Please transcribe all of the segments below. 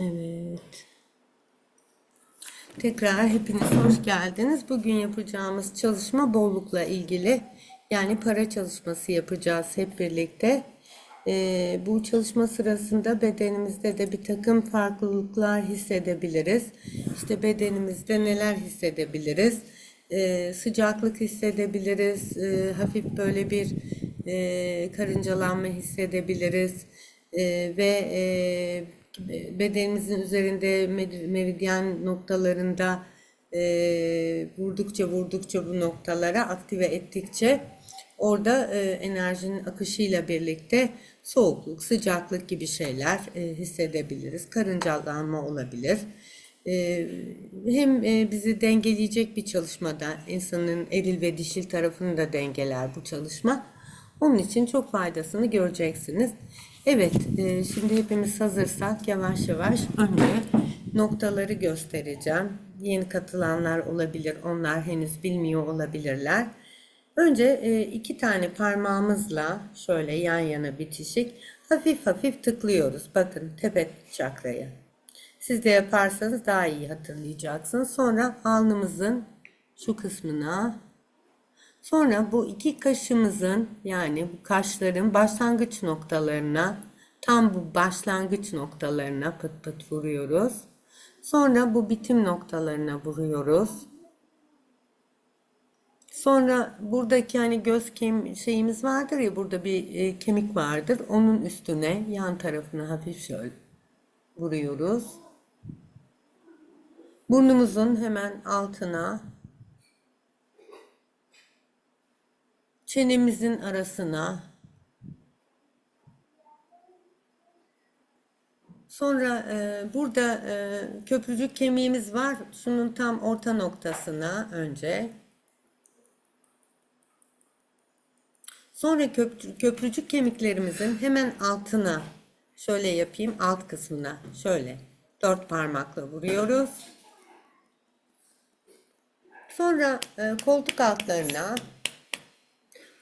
Evet. Tekrar hepiniz hoş geldiniz. Bugün yapacağımız çalışma bollukla ilgili. Yani para çalışması yapacağız hep birlikte. Ee, bu çalışma sırasında bedenimizde de bir takım farklılıklar hissedebiliriz. İşte bedenimizde neler hissedebiliriz? Ee, sıcaklık hissedebiliriz. Ee, hafif böyle bir e, karıncalanma hissedebiliriz. Ee, ve e, bedenimizin üzerinde mer- meridyen noktalarında e, vurdukça vurdukça bu noktalara aktive ettikçe orada e, enerjinin akışıyla birlikte soğukluk, sıcaklık gibi şeyler e, hissedebiliriz. Karıncalanma olabilir. E, hem e, bizi dengeleyecek bir çalışmada insanın eril ve dişil tarafını da dengeler bu çalışma. Onun için çok faydasını göreceksiniz. Evet, e, şimdi hepimiz hazırsak yavaş yavaş önce noktaları göstereceğim. Yeni katılanlar olabilir, onlar henüz bilmiyor olabilirler. Önce e, iki tane parmağımızla şöyle yan yana bitişik hafif hafif tıklıyoruz. Bakın tepe çakraya. Siz de yaparsanız daha iyi hatırlayacaksınız. Sonra alnımızın şu kısmına Sonra bu iki kaşımızın yani bu kaşların başlangıç noktalarına tam bu başlangıç noktalarına pıt pıt vuruyoruz. Sonra bu bitim noktalarına vuruyoruz. Sonra buradaki hani göz kem şeyimiz vardır ya burada bir e, kemik vardır. Onun üstüne yan tarafına hafif şöyle vuruyoruz. Burnumuzun hemen altına çenemizin arasına sonra e, burada e, köprücük kemiğimiz var. Şunun tam orta noktasına önce. Sonra köprü- köprücük kemiklerimizin hemen altına şöyle yapayım alt kısmına şöyle dört parmakla vuruyoruz. Sonra e, koltuk altlarına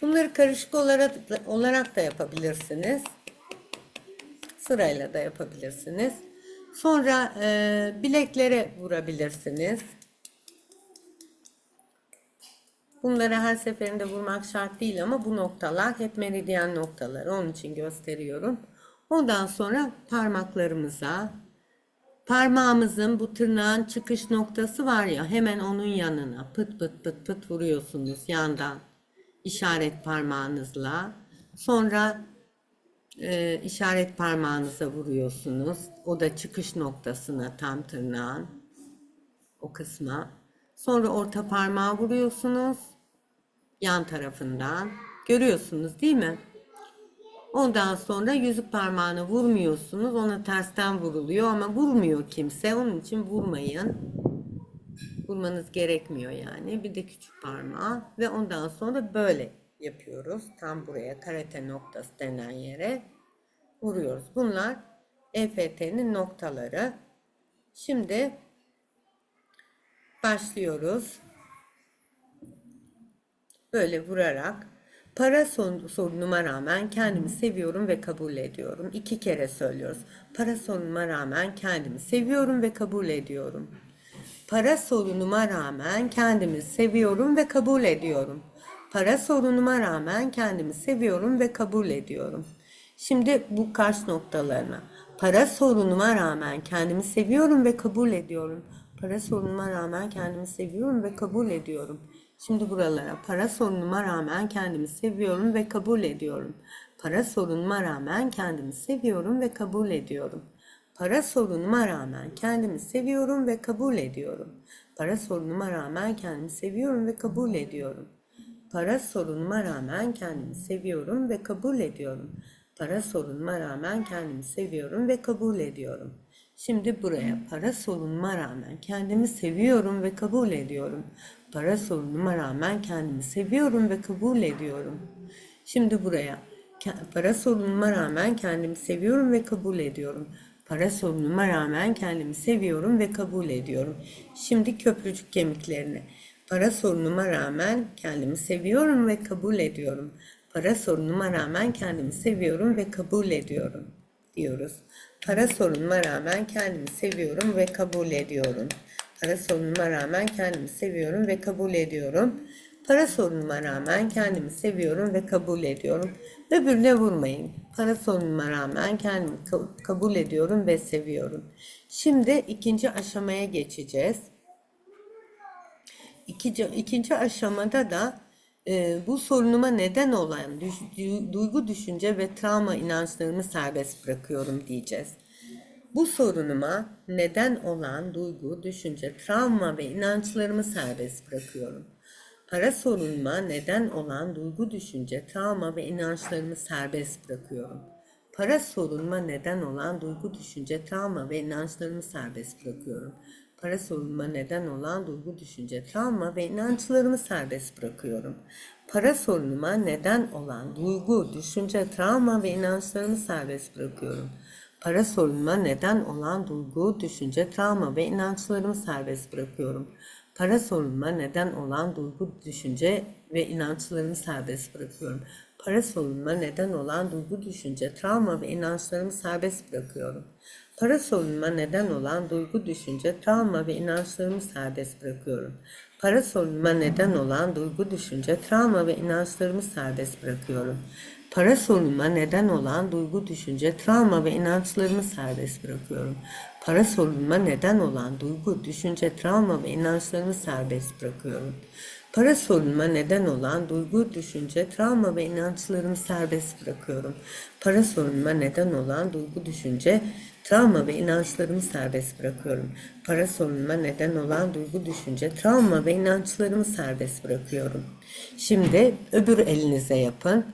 Bunları karışık olarak, da yapabilirsiniz. Sırayla da yapabilirsiniz. Sonra e, bileklere vurabilirsiniz. Bunları her seferinde vurmak şart değil ama bu noktalar hep meridyen noktaları. Onun için gösteriyorum. Ondan sonra parmaklarımıza, parmağımızın bu tırnağın çıkış noktası var ya hemen onun yanına pıt pıt pıt pıt vuruyorsunuz yandan işaret parmağınızla. Sonra e, işaret parmağınıza vuruyorsunuz. O da çıkış noktasına tam tırnağın o kısma. Sonra orta parmağı vuruyorsunuz. Yan tarafından. Görüyorsunuz değil mi? Ondan sonra yüzük parmağını vurmuyorsunuz. Ona tersten vuruluyor ama vurmuyor kimse. Onun için vurmayın. Vurmanız gerekmiyor yani. Bir de küçük parmağı ve ondan sonra böyle yapıyoruz. Tam buraya karate noktası denen yere vuruyoruz. Bunlar EFT'nin noktaları. Şimdi başlıyoruz. Böyle vurarak para sorunuma rağmen kendimi seviyorum ve kabul ediyorum. İki kere söylüyoruz. Para sorunuma rağmen kendimi seviyorum ve kabul ediyorum. Para sorunuma rağmen kendimi seviyorum ve kabul ediyorum. Para sorunuma rağmen kendimi seviyorum ve kabul ediyorum. Şimdi bu kaç noktalarına. Para sorunuma rağmen kendimi seviyorum ve kabul ediyorum. Para sorunuma rağmen kendimi seviyorum ve kabul ediyorum. Şimdi buralara para sorunuma rağmen kendimi seviyorum ve kabul ediyorum. Para sorunuma rağmen kendimi seviyorum ve kabul ediyorum. Para sorunuma rağmen kendimi seviyorum ve kabul ediyorum. Para sorunuma rağmen kendimi seviyorum ve kabul ediyorum. Para sorunuma rağmen kendimi seviyorum ve kabul ediyorum. Para sorunuma rağmen kendimi seviyorum ve kabul ediyorum. Şimdi buraya para sorunuma rağmen kendimi seviyorum ve kabul ediyorum. Para sorunuma rağmen kendimi seviyorum ve kabul ediyorum. Şimdi buraya para sorunuma rağmen kendimi seviyorum ve kabul ediyorum. Para sorunuma rağmen kendimi seviyorum ve kabul ediyorum. Şimdi köprücük kemiklerini. Para sorunuma rağmen kendimi seviyorum ve kabul ediyorum. Para sorunuma rağmen kendimi seviyorum ve kabul ediyorum. diyoruz. Para sorunuma rağmen kendimi seviyorum ve kabul ediyorum. Para sorunuma rağmen kendimi seviyorum ve kabul ediyorum. Para sorunuma rağmen kendimi seviyorum ve kabul ediyorum. Öbürüne vurmayın. Para sorunuma rağmen kendimi ka- kabul ediyorum ve seviyorum. Şimdi ikinci aşamaya geçeceğiz. İkinci, ikinci aşamada da e, bu sorunuma neden olan düş- du- duygu, düşünce ve travma inançlarımı serbest bırakıyorum diyeceğiz. Bu sorunuma neden olan duygu, düşünce, travma ve inançlarımı serbest bırakıyorum. Para sorunuma neden olan duygu, düşünce, travma ve inançlarımı serbest bırakıyorum. Para sorunuma neden olan duygu, düşünce, travma ve inançlarımı serbest bırakıyorum. Para sorunuma neden olan duygu, düşünce, travma ve inançlarımı serbest bırakıyorum. Para sorunuma neden olan duygu, düşünce, travma ve inançlarımı serbest bırakıyorum. Para sorunuma neden olan duygu, düşünce, travma ve inançlarımı serbest bırakıyorum. Para sorunuma neden olan duygu, düşünce ve inançlarımı serbest bırakıyorum. Para sorunuma neden olan duygu, düşünce, travma ve inançlarımı serbest bırakıyorum. Para sorunuma neden olan duygu, düşünce, travma ve inançlarımı serbest bırakıyorum. Para sorunuma neden olan duygu, düşünce, travma ve inançlarımı serbest bırakıyorum. Para sorunuma neden olan duygu, düşünce, travma ve inançlarımı serbest bırakıyorum. Para sorunuma neden olan duygu, düşünce, travma ve inançlarımı serbest bırakıyorum. Para sorunuma neden olan duygu, düşünce, travma ve inançlarımı serbest bırakıyorum. Para sorunuma neden olan duygu, düşünce, travma ve inançlarımı serbest bırakıyorum. Para sorunuma neden olan duygu, düşünce, travma ve inançlarımı serbest bırakıyorum. Şimdi öbür elinize yapın.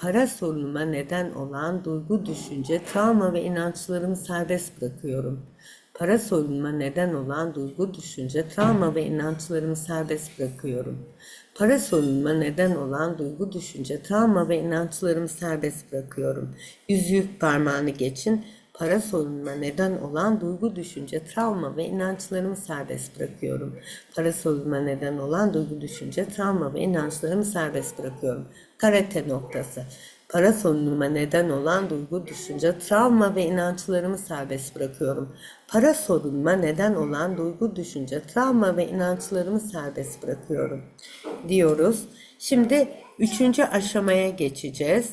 Para sorunuma neden olan duygu, düşünce, travma ve inançlarımı serbest bırakıyorum. Para sorunuma neden olan duygu, düşünce, travma ve inançlarımı serbest bırakıyorum. Para sorunuma neden olan duygu, düşünce, travma ve inançlarımı serbest bırakıyorum. Yüzük parmağını geçin. Para sorunuma neden olan duygu, düşünce, travma ve inançlarımı serbest bırakıyorum. Para sorunuma neden olan duygu, düşünce, travma ve inançlarımı serbest bırakıyorum. Karate noktası. Para sorunuma neden olan duygu, düşünce, travma ve inançlarımı serbest bırakıyorum. Para sorunuma neden olan duygu, düşünce, travma ve inançlarımı serbest bırakıyorum diyoruz. Şimdi üçüncü aşamaya geçeceğiz.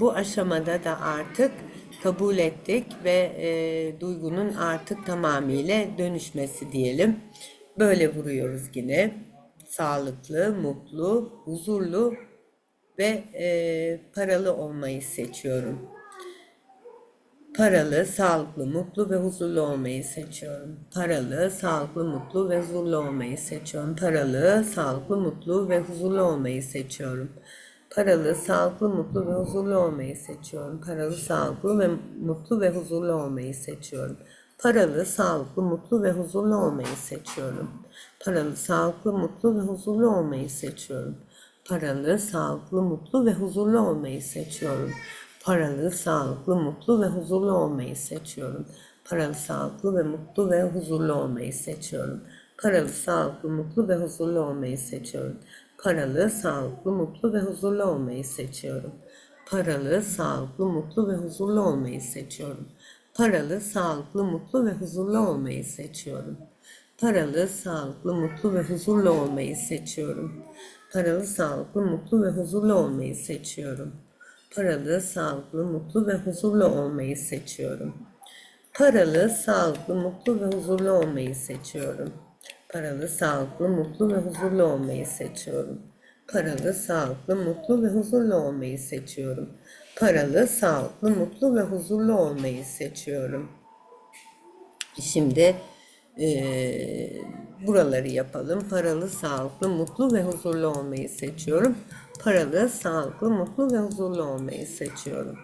Bu aşamada da artık kabul ettik ve e, duygunun artık tamamıyla dönüşmesi diyelim. Böyle vuruyoruz yine. Sağlıklı, mutlu, huzurlu ve e, paralı olmayı seçiyorum. Paralı, sağlıklı, mutlu ve huzurlu olmayı seçiyorum. Paralı, sağlıklı, mutlu ve huzurlu olmayı seçiyorum. Paralı, sağlıklı, mutlu ve huzurlu olmayı seçiyorum. Paralı, sağlıklı, mutlu ve huzurlu olmayı seçiyorum. Paralı, sağlıklı ve mutlu ve huzurlu olmayı seçiyorum. Paralı, sağlıklı, mutlu ve huzurlu olmayı seçiyorum. Paralı, sağlıklı, mutlu ve huzurlu olmayı seçiyorum. Paralı, sağlıklı, mutlu ve huzurlu olmayı seçiyorum. Paralı, sağlıklı, mutlu ve huzurlu olmayı seçiyorum. Paralı, sağlıklı ve mutlu ve huzurlu olmayı seçiyorum. Paralı, sağlıklı, mutlu ve huzurlu olmayı seçiyorum. Paralı, sağlıklı, mutlu ve huzurlu olmayı seçiyorum. Paralı, sağlıklı, mutlu ve huzurlu olmayı seçiyorum. Paralı, sağlıklı, mutlu ve huzurlu olmayı seçiyorum. Paralı, sağlıklı, mutlu ve huzurlu olmayı seçiyorum. Paralı, sağlıklı, mutlu ve huzurlu olmayı seçiyorum. Paralı, sağlıklı, mutlu ve huzurlu olmayı seçiyorum. Paralı, sağlıklı, mutlu ve huzurlu olmayı seçiyorum. Paralı, sağlıklı, mutlu ve huzurlu olmayı seçiyorum. Paralı, sağlıklı, mutlu ve huzurlu olmayı seçiyorum. Paralı, sağlıklı, mutlu ve huzurlu olmayı seçiyorum. Şimdi eee, buraları yapalım. Paralı, sağlıklı, mutlu ve huzurlu olmayı seçiyorum. Paralı, sağlıklı, mutlu ve huzurlu olmayı seçiyorum.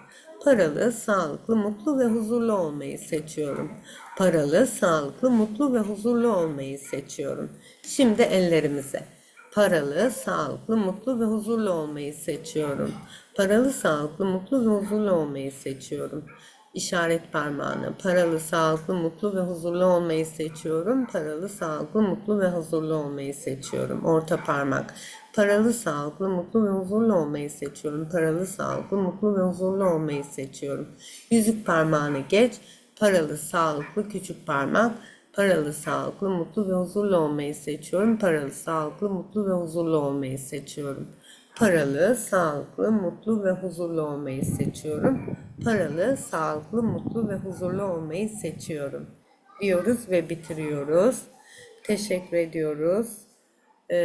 Paralı, sağlıklı, mutlu ve huzurlu olmayı seçiyorum. Paralı, sağlıklı, mutlu ve huzurlu olmayı seçiyorum. Şimdi ellerimize. Paralı, sağlıklı, mutlu ve huzurlu olmayı seçiyorum. Paralı, sağlıklı, mutlu ve huzurlu olmayı seçiyorum. İşaret parmağını. Paralı, sağlıklı, mutlu ve huzurlu olmayı seçiyorum. Paralı, sağlıklı, mutlu ve huzurlu olmayı seçiyorum. Orta parmak. Paralı, sağlıklı, mutlu ve huzurlu olmayı seçiyorum. Paralı, sağlıklı, mutlu ve huzurlu olmayı seçiyorum. Yüzük parmağını geç. Paralı, sağlıklı, küçük parmak. Paralı, sağlıklı, mutlu ve huzurlu olmayı seçiyorum. Paralı, sağlıklı, mutlu ve huzurlu olmayı seçiyorum. Paralı, sağlıklı, mutlu ve huzurlu olmayı seçiyorum. Paralı, sağlıklı, mutlu ve huzurlu olmayı seçiyorum. Diyoruz ve bitiriyoruz. Teşekkür ediyoruz e,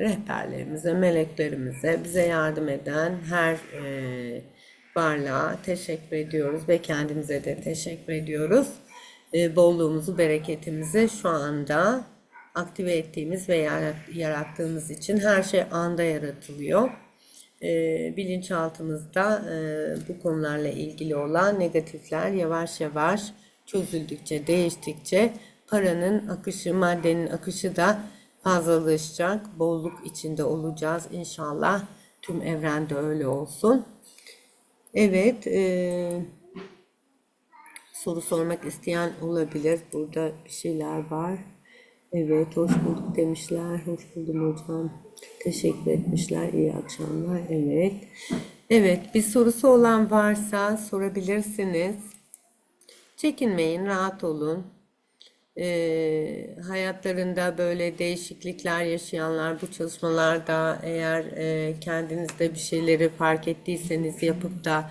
rehberlerimize, meleklerimize, bize yardım eden her e, varlığa teşekkür ediyoruz ve kendimize de teşekkür ediyoruz. E, bolluğumuzu, bereketimizi şu anda aktive ettiğimiz ve yarat- yarattığımız için her şey anda yaratılıyor. E, bilinçaltımızda e, bu konularla ilgili olan negatifler yavaş yavaş çözüldükçe, değiştikçe paranın akışı, maddenin akışı da fazlalaşacak. Bolluk içinde olacağız inşallah. Tüm evrende öyle olsun. Evet, e, soru sormak isteyen olabilir. Burada bir şeyler var. Evet, hoş bulduk demişler. Hoş buldum hocam. Teşekkür etmişler. İyi akşamlar. Evet. Evet, bir sorusu olan varsa sorabilirsiniz. Çekinmeyin, rahat olun. Ee, hayatlarında böyle değişiklikler yaşayanlar bu çalışmalarda eğer e, kendinizde bir şeyleri fark ettiyseniz yapıp da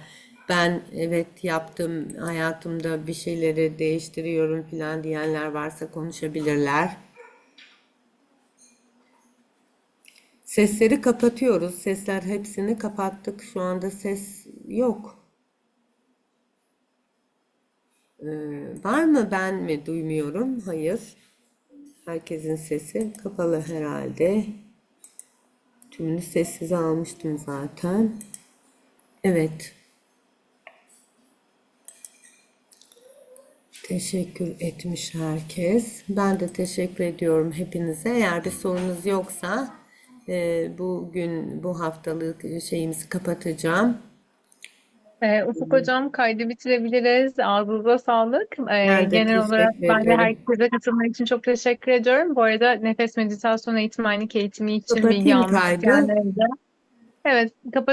ben evet yaptım hayatımda bir şeyleri değiştiriyorum falan diyenler varsa konuşabilirler. Sesleri kapatıyoruz. Sesler hepsini kapattık. Şu anda ses yok. Ee, var mı ben mi duymuyorum? Hayır. Herkesin sesi kapalı herhalde. Tümünü sessize almıştım zaten. Evet. Teşekkür etmiş herkes. Ben de teşekkür ediyorum hepinize. Eğer bir sorunuz yoksa e, bugün bu haftalık şeyimizi kapatacağım. Ee, Ufuk Hocam kaydı bitirebiliriz. Ağzınıza sağlık. Ben de genel olarak ben de herkese katılmak için çok teşekkür ediyorum. Bu arada nefes meditasyon eğitmenlik eğitimi için bilgi Kapatayım almak isteyenlere de. Evet, kapat